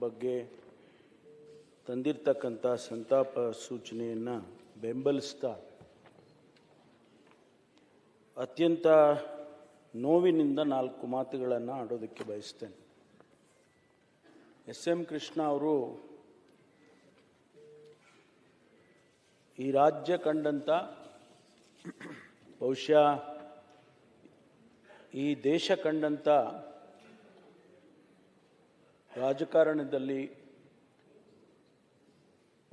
ಬಗ್ಗೆ ತಂದಿರ್ತಕ್ಕಂಥ ಸಂತಾಪ ಸೂಚನೆಯನ್ನು ಬೆಂಬಲಿಸ್ತಾ ಅತ್ಯಂತ ನೋವಿನಿಂದ ನಾಲ್ಕು ಮಾತುಗಳನ್ನು ಆಡೋದಕ್ಕೆ ಬಯಸ್ತೇನೆ. ಎಸ್ ಎಂ ಕೃಷ್ಣ ಅವರು ಈ ರಾಜ್ಯ ಕಂಡಂಥ ಬಹುಶಃ ಈ ದೇಶ ಕಂಡಂಥ ರಾಜಕಾರಣದಲ್ಲಿ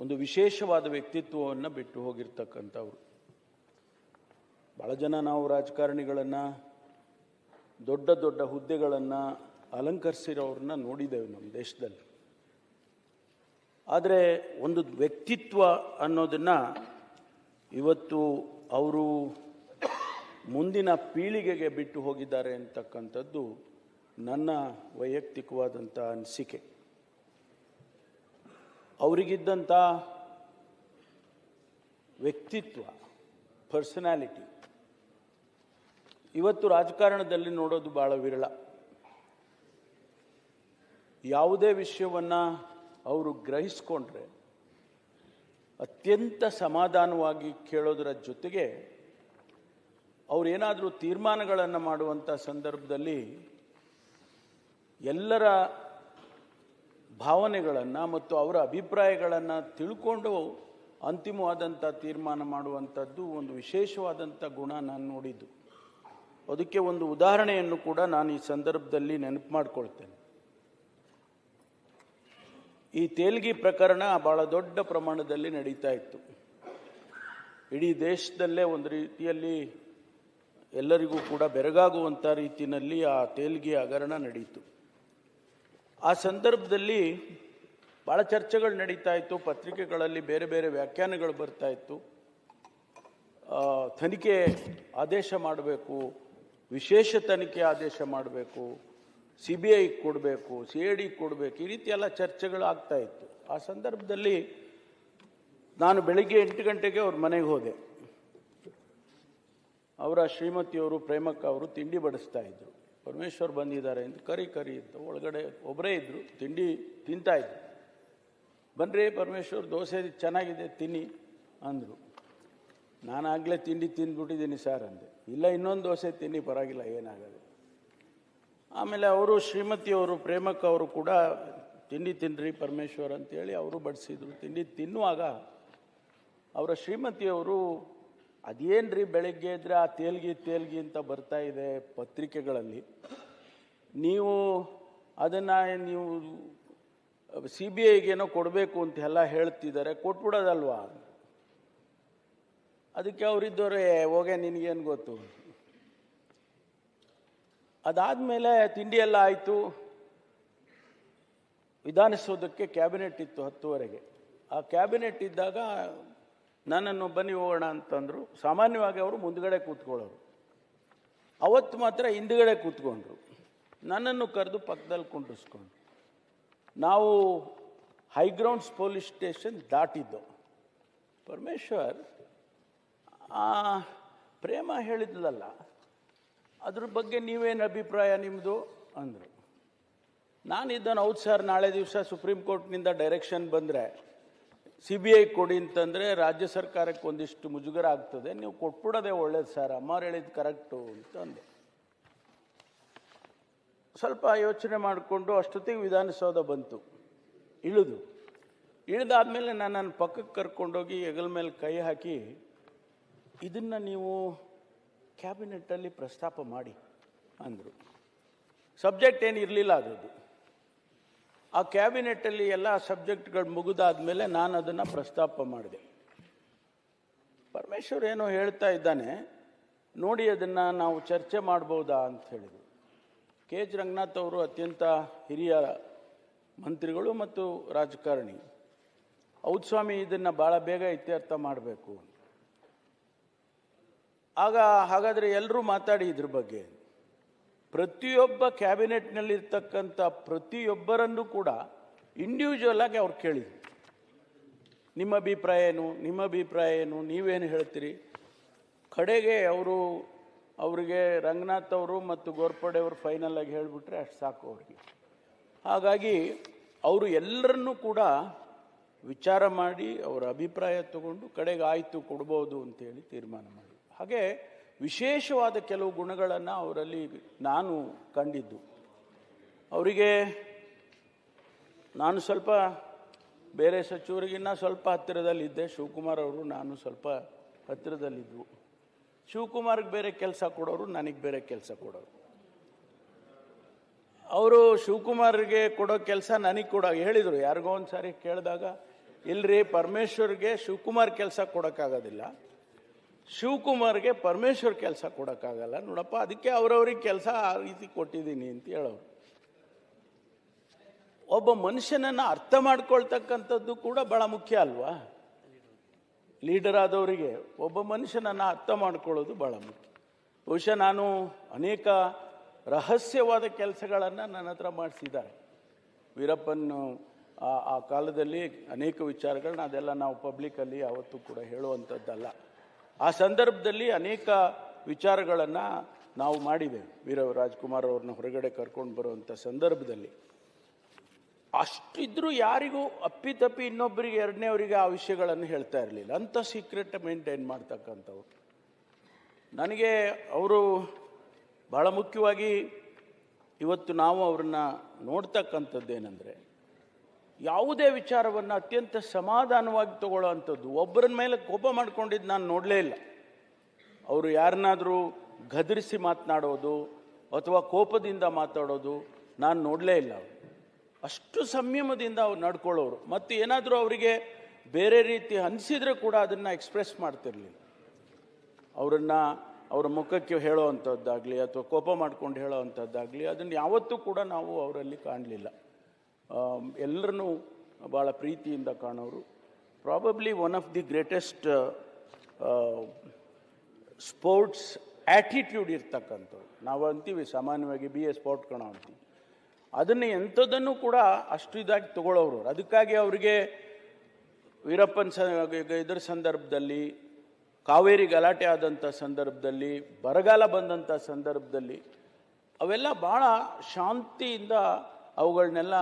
ಒಂದು ವಿಶೇಷವಾದ ವ್ಯಕ್ತಿತ್ವವನ್ನು ಬಿಟ್ಟು ಹೋಗಿರ್ತಕ್ಕಂಥವ್ರು. ಭಾಳ ಜನ ನಾವು ರಾಜಕಾರಣಿಗಳನ್ನು, ದೊಡ್ಡ ದೊಡ್ಡ ಹುದ್ದೆಗಳನ್ನು ಅಲಂಕರಿಸಿರೋರನ್ನ ನೋಡಿದ್ದೇವೆ ನಮ್ಮ ದೇಶದಲ್ಲಿ. ಆದರೆ ಒಂದು ವ್ಯಕ್ತಿತ್ವ ಅನ್ನೋದನ್ನು ಇವತ್ತು ಅವರು ಮುಂದಿನ ಪೀಳಿಗೆಗೆ ಬಿಟ್ಟು ಹೋಗಿದ್ದಾರೆ ಅಂತಕ್ಕಂಥದ್ದು ನನ್ನ ವೈಯಕ್ತಿಕವಾದಂಥ ಅನಿಸಿಕೆ. ಅವರಿಗಿದ್ದಂಥ ವ್ಯಕ್ತಿತ್ವ, ಪರ್ಸನಾಲಿಟಿ ಇವತ್ತು ರಾಜಕಾರಣದಲ್ಲಿ ನೋಡೋದು ಭಾಳ ವಿರಳ. ಯಾವುದೇ ವಿಷಯವನ್ನು ಅವರು ಗ್ರಹಿಸ್ಕೊಂಡ್ರೆ ಅತ್ಯಂತ ಸಮಾಧಾನವಾಗಿ ಕೇಳೋದರ ಜೊತೆಗೆ ಅವರೇನಾದರೂ ತೀರ್ಮಾನಗಳನ್ನು ಮಾಡುವಂಥ ಸಂದರ್ಭದಲ್ಲಿ ಎಲ್ಲರ ಭಾವನೆಗಳನ್ನು ಮತ್ತು ಅವರ ಅಭಿಪ್ರಾಯಗಳನ್ನು ತಿಳ್ಕೊಂಡು ಅಂತಿಮವಾದಂಥ ತೀರ್ಮಾನ ಮಾಡುವಂಥದ್ದು ಒಂದು ವಿಶೇಷವಾದಂಥ ಗುಣ ನಾನು ನೋಡಿದ್ದು. ಅದಕ್ಕೆ ಒಂದು ಉದಾಹರಣೆಯನ್ನು ಕೂಡ ನಾನು ಈ ಸಂದರ್ಭದಲ್ಲಿ ನೆನಪು ಮಾಡಿಕೊಳ್ತೇನೆ. ಈ ತೇಲ್ಗಿ ಪ್ರಕರಣ ಭಾಳ ದೊಡ್ಡ ಪ್ರಮಾಣದಲ್ಲಿ ನಡೀತಾ ಇತ್ತು. ಇಡೀ ದೇಶದಲ್ಲೇ ಒಂದು ರೀತಿಯಲ್ಲಿ ಎಲ್ಲರಿಗೂ ಕೂಡ ಬೆರಗಾಗುವಂಥ ರೀತಿಯಲ್ಲಿ ಆ ತೇಲ್ಗಿ ಹಗರಣ ನಡೀತು. ಆ ಸಂದರ್ಭದಲ್ಲಿ ಭಾಳ ಚರ್ಚೆಗಳು ನಡೀತಾ ಇತ್ತು, ಪತ್ರಿಕೆಗಳಲ್ಲಿ ಬೇರೆ ಬೇರೆ ವ್ಯಾಖ್ಯಾನಗಳು ಬರ್ತಾ ಇತ್ತು. ತನಿಖೆ ಆದೇಶ ಮಾಡಬೇಕು, ವಿಶೇಷ ತನಿಖೆ ಆದೇಶ ಮಾಡಬೇಕು ಸಿ ಬಿ ಐ ಕೊಡಬೇಕು ಸಿ ಐ ಡಿ ಕೊಡಬೇಕು, ಈ ರೀತಿ ಎಲ್ಲ ಚರ್ಚೆಗಳು ಆಗ್ತಾ ಇತ್ತು. ಆ ಸಂದರ್ಭದಲ್ಲಿ ನಾನು ಬೆಳಿಗ್ಗೆ ಎಂಟು ಗಂಟೆಗೆ ಅವ್ರ ಮನೆಗೆ ಹೋದೆ. ಅವರ ಶ್ರೀಮತಿಯವರು ಪ್ರೇಮಕ್ಕ ಅವರು ತಿಂಡಿ ಬಡಿಸ್ತಾ ಇದ್ರು. ಪರಮೇಶ್ವರ್ ಬಂದಿದ್ದಾರೆ ಅಂತ ಕರಿ ಕರಿ ಅಂತ ಒಳಗಡೆ ಒಬ್ಬರೇ ಇದ್ದರು ತಿಂಡಿ ತಿಂತಾ ಇದ್ರು. ಬನ್ರಿ ಪರಮೇಶ್ವರ್ ದೋಸೆ ಚೆನ್ನಾಗಿದೆ, ತಿನ್ನಿ ಅಂದರು. ನಾನಾಗಲೇ ತಿಂಡಿ ತಿಂದ್ಬಿಟ್ಟಿದ್ದೀನಿ ಸರ್ ಅಂದೆ. ಇಲ್ಲ, ಇನ್ನೊಂದು ದೋಸೆ ತಿನ್ನಿ, ಪರವಾಗಿಲ್ಲ ಏನಾಗಲ್ಲ ಆಮೇಲೆ ಅವರು ಶ್ರೀಮತಿಯವರು ಪ್ರೇಮಕ್ಕ ಅವರು ಕೂಡ ತಿಂಡಿ ತಿನ್ನಿರಿ ಪರಮೇಶ್ವರ್ ಅಂತೇಳಿ ಅವರು ಬಡಿಸಿದ್ರು. ತಿಂಡಿ ತಿನ್ನುವಾಗ ಅವರ ಶ್ರೀಮತಿಯವರು ಅದೇನ್ರಿ ಬೆಳಗ್ಗೆ ಇದ್ರೆ ಆ ತೇಲ್ಗಿ ತೇಲ್ಗಿ ಅಂತ ಬರ್ತಾ ಇದೆ ಪತ್ರಿಕೆಗಳಲ್ಲಿ. ನೀವು ಅದನ್ನು ನೀವು ಸಿ ಬಿ ಐಗೇನೋ ಕೊಡಬೇಕು ಅಂತ ಎಲ್ಲ ಹೇಳ್ತಿದ್ದಾರೆ. ಕೊಟ್ಬಿಡೋದಲ್ವಾ? ಅದಕ್ಕೆ ಅವರಿದ್ದವ್ರೆ ಹೋಗೆ ನಿನಗೇನು ಗೊತ್ತು? ಅದಾದಮೇಲೆ ತಿಂಡಿ ಎಲ್ಲ ಆಯಿತು. ವಿಧಾನಸೌಧಕ್ಕೆ ಕ್ಯಾಬಿನೆಟ್ ಇತ್ತು ಹತ್ತುವರೆಗೆ. ಆ ಕ್ಯಾಬಿನೆಟ್ ಇದ್ದಾಗ ನನ್ನನ್ನು ಬನ್ನಿ ಹೋಗೋಣ ಅಂತಂದರು. ಸಾಮಾನ್ಯವಾಗಿ ಅವರು ಮುಂದುಗಡೆ ಕೂತ್ಕೊಳ್ಳೋರು. ಅವತ್ತು ಮಾತ್ರ ಹಿಂದುಗಡೆ ಕೂತ್ಕೊಂಡ್ರು. ನನ್ನನ್ನು ಕರೆದು ಪಕ್ಕದಲ್ಲಿ ಕುಂಡಿಸ್ಕೊಂಡ್ರು ನಾವು ಹೈಗ್ರೌಂಡ್ಸ್ ಪೊಲೀಸ್ ಸ್ಟೇಷನ್ ದಾಟಿದ್ದು. ಪರಮೇಶ್ವರ್ ಪ್ರೇಮ ಹೇಳಿದ್ಲಲ್ಲ, ಅದ್ರ ಬಗ್ಗೆ ನೀವೇನು ಅಭಿಪ್ರಾಯ ನಿಮ್ಮದು ಅಂದರು. ನಾನಿದ್ದಾನು ಹೌದು ಸರ್, ನಾಳೆ ದಿವಸ ಸುಪ್ರೀಂ ಕೋರ್ಟ್ನಿಂದ ಡೈರೆಕ್ಷನ್ ಬಂದರೆ ಸಿ ಬಿ ಐ ಕೊಡಿ ಅಂತಂದರೆ ರಾಜ್ಯ ಸರ್ಕಾರಕ್ಕೆ ಒಂದಿಷ್ಟು ಮುಜುಗರ ಆಗ್ತದೆ. ನೀವು ಕೊಟ್ಬಿಡೋದೆ ಒಳ್ಳೇದು ಸರ್. ಅಮ್ಮವ್ರು ಹೇಳಿದ್ದು ಕರೆಕ್ಟು ಅಂತ ಅಂದೆ. ಸ್ವಲ್ಪ ಯೋಚನೆ ಮಾಡಿಕೊಂಡು ಅಷ್ಟೊತ್ತಿಗೆ ವಿಧಾನಸೌಧ ಬಂತು. ಇಳಿದು. ಇಳಿದಾದ್ಮೇಲೆ ನಾನು ನನ್ನ ಪಕ್ಕಕ್ಕೆ ಕರ್ಕೊಂಡೋಗಿ ಹೆಗಲ ಮೇಲೆ ಕೈ ಹಾಕಿ, ಇದನ್ನು ನೀವು ಕ್ಯಾಬಿನೆಟ್ಟಲ್ಲಿ ಪ್ರಸ್ತಾಪ ಮಾಡಿ ಅಂದರು. ಸಬ್ಜೆಕ್ಟ್ ಏನು ಇರಲಿಲ್ಲ ಅದರದ್ದು. ಆ ಕ್ಯಾಬಿನೆಟ್ಟಲ್ಲಿ ಎಲ್ಲ ಸಬ್ಜೆಕ್ಟ್ಗಳು ಮುಗಿದಾದ್ಮೇಲೆ ನಾನು ಅದನ್ನು ಪ್ರಸ್ತಾಪ ಮಾಡಿದೆ. ಪರಮೇಶ್ವರ್ ಏನೋ ಹೇಳ್ತಾ ಇದ್ದಾನೆ, ನೋಡಿ ಅದನ್ನು ನಾವು ಚರ್ಚೆ ಮಾಡ್ಬೋದಾ ಅಂತ ಹೇಳಿದರು. ಕೆ. ಎಚ್. ರಂಗನಾಥ್ ಅವರು ಅತ್ಯಂತ ಹಿರಿಯ ಮಂತ್ರಿಗಳು ಮತ್ತು ರಾಜಕಾರಣಿ. ಹೌದು ಸ್ವಾಮಿ, ಇದನ್ನು ಭಾಳ ಬೇಗ ಇತ್ಯರ್ಥ ಮಾಡಬೇಕು ಆಗ ಹಾಗಾದರೆ ಎಲ್ಲರೂ ಮಾತಾಡಿ ಇದ್ರ ಬಗ್ಗೆ ಪ್ರತಿಯೊಬ್ಬ ಕ್ಯಾಬಿನೆಟ್ನಲ್ಲಿರ್ತಕ್ಕಂಥ ಪ್ರತಿಯೊಬ್ಬರನ್ನು ಕೂಡ ಇಂಡಿವಿಜುವಲ್ ಆಗಿ ಅವ್ರು ಕೇಳಿದ್ರು. ನಿಮ್ಮ ಅಭಿಪ್ರಾಯ ಏನು? ನಿಮ್ಮ ಅಭಿಪ್ರಾಯ ಏನು? ನೀವೇನು ಹೇಳ್ತೀರಿ? ಕಡೆಗೆ ಅವರು, ಅವರಿಗೆ ರಂಗನಾಥ್ ಅವರು ಮತ್ತು ಗೋರ್ಪಡೆ ಅವರು ಫೈನಲ್ ಆಗಿ ಹೇಳಿಬಿಟ್ರೆ ಅಷ್ಟು ಸಾಕು ಅವ್ರಿಗೆ. ಹಾಗಾಗಿ ಅವರು ಎಲ್ಲರನ್ನೂ ಕೂಡ ವಿಚಾರ ಮಾಡಿ ಅವರ ಅಭಿಪ್ರಾಯ ತಗೊಂಡು ಕಡೆಗೆ ಆಯಿತು ಕೊಡ್ಬೋದು ಅಂತೇಳಿ ತೀರ್ಮಾನ ಮಾಡಿ ಹಾಗೆ ವಿಶೇಷವಾದ ಕೆಲವು ಗುಣಗಳನ್ನು ಅವರಲ್ಲಿ ನಾನು ಕಂಡಿದ್ದು. ಅವರಿಗೆ ನಾನು ಸ್ವಲ್ಪ ಬೇರೆ ಸಚಿವರಿಗಿನ್ನ ಸ್ವಲ್ಪ ಹತ್ತಿರದಲ್ಲಿದ್ದೆ. ಶಿವಕುಮಾರ್ ಅವರು ನಾನು ಸ್ವಲ್ಪ ಹತ್ತಿರದಲ್ಲಿದ್ದವು ಶಿವಕುಮಾರ್ಗೆ ಬೇರೆ ಕೆಲಸ ಕೊಡೋರು, ನನಗೆ ಬೇರೆ ಕೆಲಸ ಕೊಡೋರು. ಅವರು ಶಿವಕುಮಾರ್ಗೆ ಕೊಡೋ ಕೆಲಸ ನನಗೆ ಕೊಡೋ, ಹೇಳಿದರು. ಯಾರಿಗೋ ಒಂದು ಸಾರಿ ಕೇಳಿದಾಗ ಇಲ್ಲರಿ ಪರಮೇಶ್ವರ್ಗೆ ಶಿವಕುಮಾರ್ ಕೆಲಸ ಕೊಡೋಕ್ಕಾಗೋದಿಲ್ಲ. ಶಿವಕುಮಾರ್ಗೆ ಪರಮೇಶ್ವರ್ ಕೆಲಸ ಕೊಡೋಕ್ಕಾಗಲ್ಲ. ನೋಡಪ್ಪ, ಅದಕ್ಕೆ ಅವರವ್ರಿಗೆ ಕೆಲಸ ಆ ರೀತಿ ಕೊಟ್ಟಿದ್ದೀನಿ ಅಂತ ಹೇಳೋರು. ಒಬ್ಬ ಮನುಷ್ಯನನ್ನು ಅರ್ಥ ಮಾಡ್ಕೊಳ್ತಕ್ಕಂಥದ್ದು ಕೂಡ ಬಹಳ ಮುಖ್ಯ ಅಲ್ವಾ? ಲೀಡರ್ ಆದವರಿಗೆ ಒಬ್ಬ ಮನುಷ್ಯನನ್ನು ಅರ್ಥ ಮಾಡ್ಕೊಳ್ಳೋದು ಬಹಳ ಮುಖ್ಯ. ಬಹುಶಃ ನಾನು ಅನೇಕ ರಹಸ್ಯವಾದ ಕೆಲಸಗಳನ್ನು ನನ್ನ ಹತ್ರ ಮಾಡಿಸಿದ್ದಾರೆ. ವೀರಪ್ಪನ್, ಆ ಆ ಕಾಲದಲ್ಲಿ ಅನೇಕ ವಿಚಾರಗಳನ್ನ ಅದೆಲ್ಲ ನಾವು ಪಬ್ಲಿಕಲ್ಲಿ ಯಾವತ್ತೂ ಕೂಡ ಹೇಳುವಂಥದ್ದಲ್ಲ. ಆ ಸಂದರ್ಭದಲ್ಲಿ ಅನೇಕ ವಿಚಾರಗಳನ್ನು ನಾವು ಮಾಡಿದ್ದೇವೆ ವೀರ ರಾಜ್ಕುಮಾರ್ ಅವ್ರನ್ನ ಹೊರಗಡೆ ಕರ್ಕೊಂಡು ಬರುವಂಥ ಸಂದರ್ಭದಲ್ಲಿ. ಅಷ್ಟಿದ್ರೂ ಯಾರಿಗೂ ಅಪ್ಪಿತಪ್ಪಿ ಇನ್ನೊಬ್ಬರಿಗೆ ಎರಡನೇವರಿಗೆ ಆ ವಿಷಯಗಳನ್ನು ಹೇಳ್ತಾ ಇರಲಿಲ್ಲ. ಅಂಥ ಸೀಕ್ರೆಟ್ ಮೇಂಟೈನ್ ಮಾಡ್ತಕ್ಕಂಥವ್ರು. ನನಗೆ ಅವರು ಬಹಳ ಮುಖ್ಯವಾಗಿ ಇವತ್ತು ನಾವು ಅವ್ರನ್ನ ನೋಡ್ತಕ್ಕಂಥದ್ದೇನೆಂದರೆ ಯಾವುದೇ ವಿಚಾರವನ್ನು ಅತ್ಯಂತ ಸಮಾಧಾನವಾಗಿ ತಗೊಳ್ಳೋ ಅಂಥದ್ದು ಒಬ್ಬರ ಮೇಲೆ ಕೋಪ ಮಾಡ್ಕೊಂಡಿದ್ದು ನಾನು ನೋಡಲೇ ಇಲ್ಲ. ಅವರು ಯಾರನ್ನಾದರೂ ಗದರಿಸಿ ಮಾತನಾಡೋದು ಅಥವಾ ಕೋಪದಿಂದ ಮಾತಾಡೋದು ನಾನು ನೋಡಲೇ ಇಲ್ಲ ಅಷ್ಟು ಸಂಯಮದಿಂದ ಅವ್ರು ನಡ್ಕೊಳ್ಳೋರು. ಮತ್ತು ಏನಾದರೂ ಅವರಿಗೆ ಬೇರೆ ರೀತಿ ಅನಿಸಿದ್ರೆ ಕೂಡ ಅದನ್ನು ಎಕ್ಸ್ಪ್ರೆಸ್ ಮಾಡ್ತಿರಲಿಲ್ಲ. ಅವರನ್ನು ಅವರ ಮುಖಕ್ಕೆ ಹೇಳೋ ಅಂಥದ್ದಾಗಲಿ ಅಥವಾ ಕೋಪ ಮಾಡ್ಕೊಂಡು ಹೇಳೋ ಅಂಥದ್ದಾಗಲಿ ಅದನ್ನು ಯಾವತ್ತೂ ಕೂಡ ನಾವು ಅವರಲ್ಲಿ ಕಾಣಲಿಲ್ಲ. ಎಲ್ಲರನ್ನೂ ಭಾಳ ಪ್ರೀತಿಯಿಂದ ಕಾಣೋರು. Probably one of the greatest sports attitude ಇರ್ತಕ್ಕಂಥವ್ರು. ನಾವು ಅಂತೀವಿ ಸಾಮಾನ್ಯವಾಗಿ ಬಿ ಎ ಸ್ಪೋರ್ಟ್ ಕಣ ಅಂತೀವಿ. ಅದನ್ನು ಎಂಥದನ್ನು ಕೂಡ ಅಷ್ಟು ಇದಾಗಿ ತಗೊಳ್ಳೋರು ಅದಕ್ಕಾಗಿ ಅವರಿಗೆ ವೀರಪ್ಪನ್ ಸ ಇದರ ಸಂದರ್ಭದಲ್ಲಿ, ಕಾವೇರಿ ಗಲಾಟೆ ಆದಂಥ ಸಂದರ್ಭದಲ್ಲಿ, ಬರಗಾಲ ಬಂದಂಥ ಸಂದರ್ಭದಲ್ಲಿ, ಅವೆಲ್ಲ ಭಾಳ ಶಾಂತಿಯಿಂದ ಅವುಗಳನ್ನೆಲ್ಲ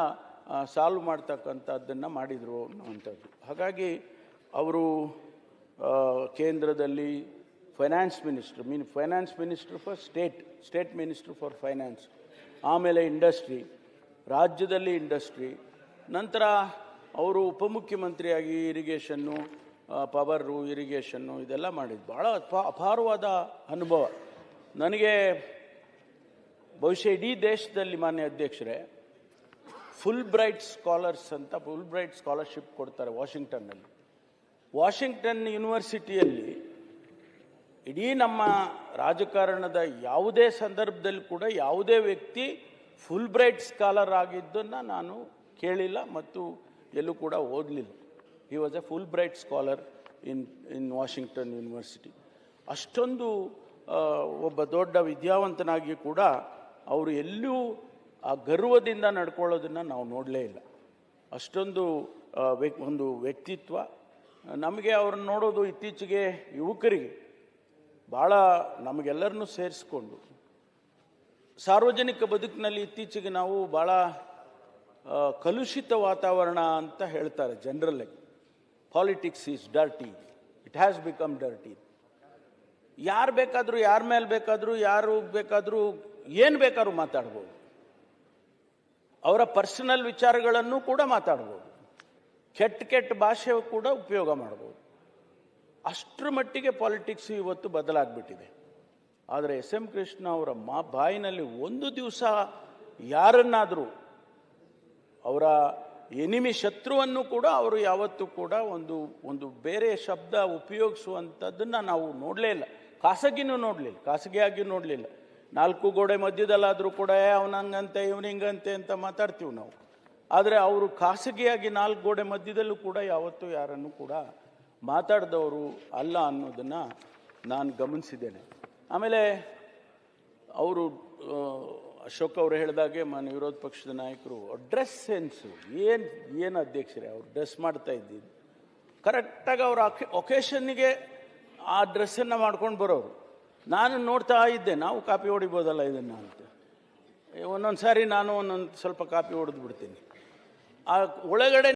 ಸಾಲ್ವ್ ಮಾಡ್ತಕ್ಕಂಥದ್ದನ್ನು ಮಾಡಿದರು ಅನ್ನುವಂಥದ್ದು. ಹಾಗಾಗಿ ಅವರು ಕೇಂದ್ರದಲ್ಲಿ finance minister mean finance minister for state state minister for finance ಆಮೇಲೆ ಇಂಡಸ್ಟ್ರಿ ರಾಜ್ಯದಲ್ಲಿ ಇಂಡಸ್ಟ್ರಿ ನಂತರ ಅವರು ಉಪಮುಖ್ಯಮಂತ್ರಿಯಾಗಿ ಇರಿಗೇಷನ್ನು ಪವರು ಇರಿಗೇಷನ್ನು ಇದೆಲ್ಲ ಮಾಡಿದ್ದು ಭಾಳ ಅಪ- ಅಪಾರವಾದ ಅನುಭವ. ನನಗೆ ಬಹುಶಃ ಇಡೀ ದೇಶದಲ್ಲಿ ಮಾನ್ಯ ಅಧ್ಯಕ್ಷರೇ ಫುಲ್ ಬ್ರೈಟ್ ಸ್ಕಾಲರ್ಸ್ ಅಂತ ಫುಲ್ ಬ್ರೈಟ್ ಸ್ಕಾಲರ್ಶಿಪ್ ಕೊಡ್ತಾರೆ ವಾಷಿಂಗ್ಟನ್ನಲ್ಲಿ. ವಾಷಿಂಗ್ಟನ್ ಯೂನಿವರ್ಸಿಟಿಯಲ್ಲಿ ಇಡೀ ನಮ್ಮ ರಾಜಕಾರಣದ ಯಾವುದೇ ಸಂದರ್ಭದಲ್ಲಿ ಕೂಡ ಯಾವುದೇ ವ್ಯಕ್ತಿ ಫುಲ್ ಬ್ರೈಟ್ ಸ್ಕಾಲರ್ ಆಗಿದ್ದನ್ನು ನಾನು ಕೇಳಿಲ್ಲ ಮತ್ತು ಎಲ್ಲೂ ಕೂಡ ಓದಲಿಲ್ಲ. He was a Fulbright scholar in in Washington university ಅಷ್ಟೊಂದು ಒಬ್ಬ ದೊಡ್ಡ ವಿದ್ಯಾವಂತನಾಗಿ ಕೂಡ ಅವರು ಎಲ್ಲೂ ಆ ಗರ್ವದಿಂದ ನಡ್ಕೊಳ್ಳೋದನ್ನು ನಾವು ನೋಡಲೇ ಇಲ್ಲ. ಅಷ್ಟೊಂದು ಒಂದು ವ್ಯಕ್ತಿತ್ವ, ನಮಗೆ ಅವ್ರನ್ನ ನೋಡೋದು ಇತ್ತೀಚೆಗೆ ಯುವಕರಿಗೆ ಭಾಳ ನಮಗೆಲ್ಲರನ್ನೂ ಸೇರಿಸ್ಕೊಂಡು, ಸಾರ್ವಜನಿಕ ಬದುಕಿನಲ್ಲಿ ಇತ್ತೀಚೆಗೆ ನಾವು ಭಾಳ ಕಲುಷಿತ ವಾತಾವರಣ ಅಂತ ಹೇಳ್ತಾರೆ ಜನರಲ್ಲಿ. Politics is dirty it has become dirty ಯಾರು ಬೇಕಾದರೂ, ಯಾರ ಮೇಲೆ ಬೇಕಾದರೂ, ಯಾರು ಬೇಕಾದರೂ, ಏನು ಬೇಕಾದ್ರೂ ಮಾತಾಡ್ಬೋದು. ಅವರ ಪರ್ಸನಲ್ ವಿಚಾರಗಳನ್ನು ಕೂಡ ಮಾತಾಡ್ಬೋದು. ಕೆಟ್ಟ ಕೆಟ್ಟ ಭಾಷೆ ಕೂಡ ಉಪಯೋಗ ಮಾಡ್ಬೋದು. ಅಷ್ಟರ ಮಟ್ಟಿಗೆ ಪಾಲಿಟಿಕ್ಸ್ ಇವತ್ತು ಬದಲಾಗ್ಬಿಟ್ಟಿದೆ. ಆದರೆ ಎಸ್ ಎಂ ಕೃಷ್ಣ ಅವರ ಮಾ, ಬಾಯಿನಲ್ಲಿ ಒಂದು ದಿವಸ ಯಾರನ್ನಾದರೂ ಅವರ ಎನಿಮಿ ಶತ್ರುವನ್ನು ಕೂಡ ಅವರು ಯಾವತ್ತೂ ಕೂಡ ಒಂದು ಒಂದು ಬೇರೆ ಶಬ್ದ ಉಪಯೋಗಿಸುವಂಥದ್ದನ್ನು ನಾವು ನೋಡಲೇ ಇಲ್ಲ. ಖಾಸಗಿನೂ ನೋಡಲಿಲ್ಲ. ಖಾಸಗಿಯಾಗಿಯೂ ನೋಡಲಿಲ್ಲ. ನಾಲ್ಕು ಗೋಡೆ ಮಧ್ಯದಲ್ಲಾದರೂ ಕೂಡ ಅವನಂಗಂತೆ ಇವನಿಂಗಂತೆ ಅಂತ ಮಾತಾಡ್ತೀವಿ ನಾವು. ಆದರೆ ಅವರು ಖಾಸಗಿಯಾಗಿ ನಾಲ್ಕು ಗೋಡೆ ಮಧ್ಯದಲ್ಲೂ ಕೂಡ ಯಾವತ್ತೂ ಯಾರನ್ನು ಕೂಡ ಮಾತಾಡಿದವರು ಅಲ್ಲ ಅನ್ನೋದನ್ನು ನಾನು ಗಮನಿಸಿದ್ದೇನೆ. ಆಮೇಲೆ ಅವರು ಅಶೋಕ್ ಅವರು ಹೇಳಿದಾಗೆ ಮಾನ್ಯ ವಿರೋಧ ಪಕ್ಷದ ನಾಯಕರು ಡ್ರೆಸ್ ಸೆನ್ಸು ಏನು ಏನು ಅಧ್ಯಕ್ಷರೇ, ಅವ್ರು ಡ್ರೆಸ್ ಮಾಡ್ತಾ ಇದ್ದಿದ್ದು ಕರೆಕ್ಟಾಗಿ ಅವರು ಒಕೇಶನ್ನಿಗೆ ಆ ಡ್ರೆಸ್ಸನ್ನು ಮಾಡ್ಕೊಂಡು ಬರೋರು. ನಾನು ನೋಡ್ತಾ ಇದ್ದೆ, ನಾವು ಕಾಪಿ ಹೊಡಿಬೋದಲ್ಲ ಇದನ್ನು ಅಂತ. ಒಂದೊಂದು ಸಾರಿ ನಾನು ಒಂದೊಂದು ಸ್ವಲ್ಪ ಕಾಪಿ ಹೊಡೆದು ಬಿಡ್ತೀನಿ ಆ, ಒಳಗಡೆ